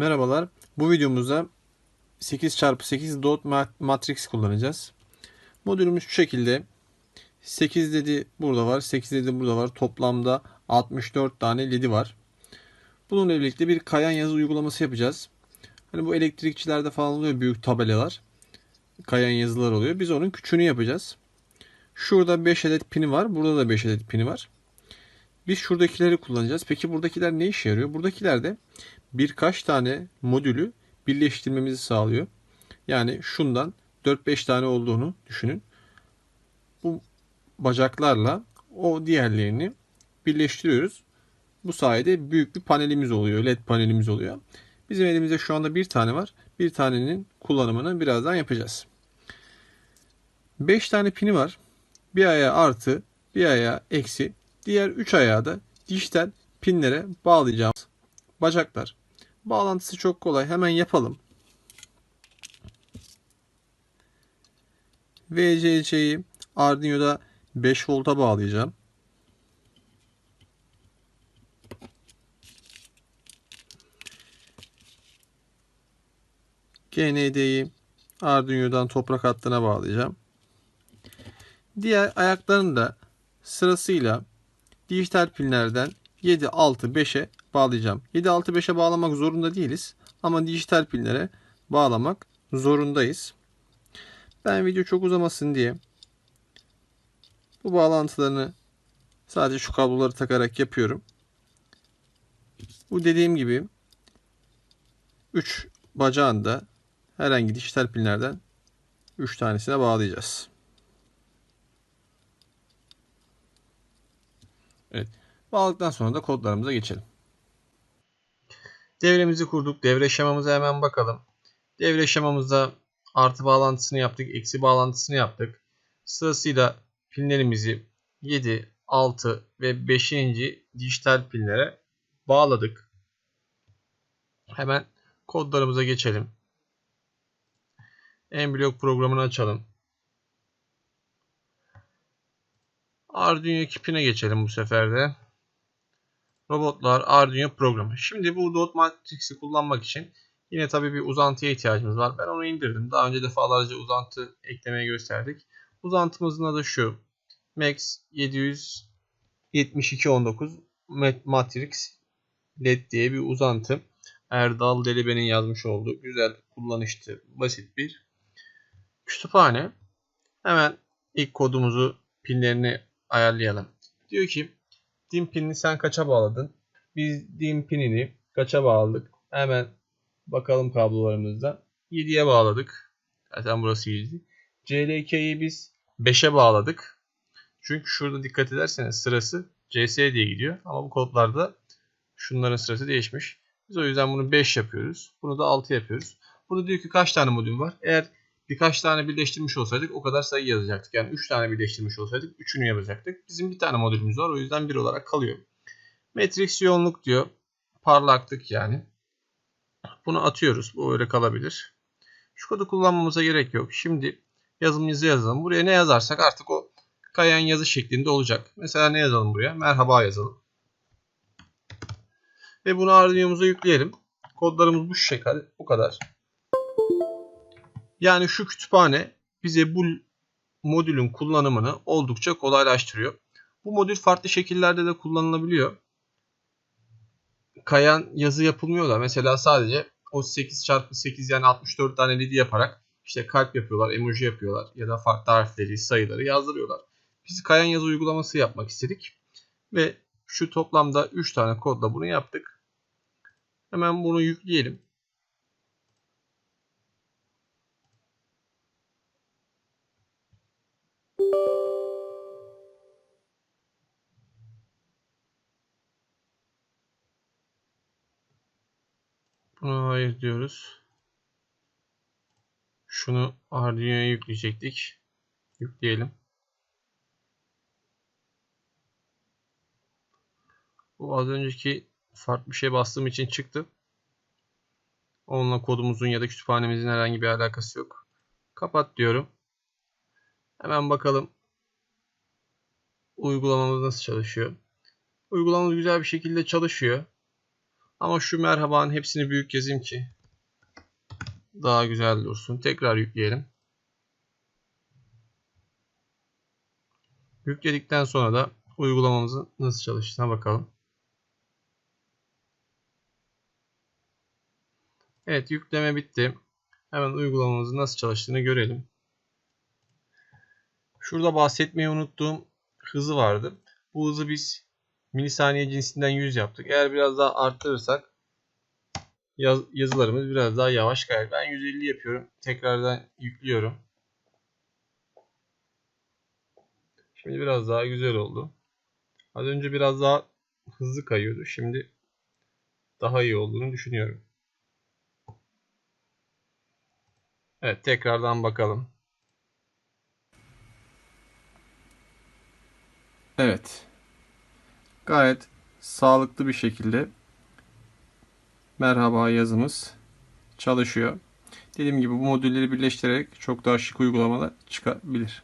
Merhabalar. Bu videomuzda 8x8 dot ma- matrix kullanacağız. Modülümüz şu şekilde. 8 dedi burada var, 8 dedi burada var. Toplamda 64 tane ledi var. Bununla birlikte bir kayan yazı uygulaması yapacağız. Hani bu elektrikçilerde falan oluyor büyük tabelalar. Kayan yazılar oluyor. Biz onun küçüğünü yapacağız. Şurada 5 adet pini var. Burada da 5 adet pini var. Biz şuradakileri kullanacağız. Peki buradakiler ne işe yarıyor? Buradakiler de birkaç tane modülü birleştirmemizi sağlıyor. Yani şundan 4-5 tane olduğunu düşünün. Bu bacaklarla o diğerlerini birleştiriyoruz. Bu sayede büyük bir panelimiz oluyor. LED panelimiz oluyor. Bizim elimizde şu anda bir tane var. Bir tanenin kullanımını birazdan yapacağız. 5 tane pini var. Bir ayağı artı, bir ayağı eksi. Diğer 3 ayağı da dijital pinlere bağlayacağımız bacaklar. Bağlantısı çok kolay. Hemen yapalım. VCC'yi Arduino'da 5 volta bağlayacağım. GND'yi Arduino'dan toprak hattına bağlayacağım. Diğer ayaklarını da sırasıyla dijital pinlerden 7, 6, 5'e bağlayacağım. 7, 6, 5'e bağlamak zorunda değiliz. Ama dijital pinlere bağlamak zorundayız. Ben video çok uzamasın diye bu bağlantılarını sadece şu kabloları takarak yapıyorum. Bu dediğim gibi 3 bacağını da herhangi dijital pinlerden 3 tanesine bağlayacağız. Evet. Bağladıktan sonra da kodlarımıza geçelim. Devremizi kurduk. Devre şemamıza hemen bakalım. Devre şemamızda artı bağlantısını yaptık. Eksi bağlantısını yaptık. Sırasıyla pinlerimizi 7, 6 ve 5. dijital pinlere bağladık. Hemen kodlarımıza geçelim. Emblok programını açalım. Arduino kipine geçelim bu sefer de. Robotlar Arduino programı. Şimdi bu dot matrix'i kullanmak için yine tabii bir uzantıya ihtiyacımız var. Ben onu indirdim. Daha önce defalarca uzantı eklemeye gösterdik. Uzantımızın adı şu. Max 77219 Matrix LED diye bir uzantı. Erdal Delibe'nin yazmış olduğu güzel kullanışlı basit bir kütüphane. Hemen ilk kodumuzu pinlerini ayarlayalım. Diyor ki dim pinini sen kaça bağladın? Biz dim pinini kaça bağladık? Hemen bakalım kablolarımızda. 7'ye bağladık. Zaten burası 7. CLK'yi biz 5'e bağladık. Çünkü şurada dikkat ederseniz sırası CS diye gidiyor. Ama bu kodlarda şunların sırası değişmiş. Biz o yüzden bunu 5 yapıyoruz. Bunu da 6 yapıyoruz. Burada diyor ki kaç tane modül var? Eğer birkaç tane birleştirmiş olsaydık o kadar sayı yazacaktık. Yani 3 tane birleştirmiş olsaydık 3'ünü yazacaktık. Bizim bir tane modülümüz var. O yüzden 1 olarak kalıyor. Matrix yoğunluk diyor. Parlaklık yani. Bunu atıyoruz. Bu öyle kalabilir. Şu kodu kullanmamıza gerek yok. Şimdi yazımızı yazalım. Buraya ne yazarsak artık o kayan yazı şeklinde olacak. Mesela ne yazalım buraya? Merhaba yazalım. Ve bunu Arduino'muza yükleyelim. Kodlarımız bu şekilde. Bu kadar. Yani şu kütüphane bize bu modülün kullanımını oldukça kolaylaştırıyor. Bu modül farklı şekillerde de kullanılabiliyor. Kayan yazı yapılmıyor da mesela sadece o 8 çarpı 8 yani 64 tane ledi yaparak işte kalp yapıyorlar, emoji yapıyorlar ya da farklı harfleri, sayıları yazdırıyorlar. Biz kayan yazı uygulaması yapmak istedik ve şu toplamda 3 tane kodla bunu yaptık. Hemen bunu yükleyelim. Buna hayır diyoruz. Şunu Arduino'ya yükleyecektik. Yükleyelim. Bu az önceki farklı bir şey bastığım için çıktı. Onunla kodumuzun ya da kütüphanemizin herhangi bir alakası yok. Kapat diyorum. Hemen bakalım uygulamamız nasıl çalışıyor. Uygulamamız güzel bir şekilde çalışıyor. Ama şu merhabanın hepsini büyük yazayım ki daha güzel dursun. Tekrar yükleyelim. Yükledikten sonra da uygulamamızın nasıl çalıştığına bakalım. Evet yükleme bitti. Hemen uygulamamızın nasıl çalıştığını görelim. Şurada bahsetmeyi unuttuğum hızı vardı. Bu hızı biz milisaniye cinsinden 100 yaptık. Eğer biraz daha arttırırsak yaz, yazılarımız biraz daha yavaş kayar. Ben 150 yapıyorum. Tekrardan yüklüyorum. Şimdi biraz daha güzel oldu. Az önce biraz daha hızlı kayıyordu. Şimdi daha iyi olduğunu düşünüyorum. Evet tekrardan bakalım. Evet. Gayet sağlıklı bir şekilde merhaba yazımız çalışıyor. Dediğim gibi bu modülleri birleştirerek çok daha şık uygulamalar çıkabilir.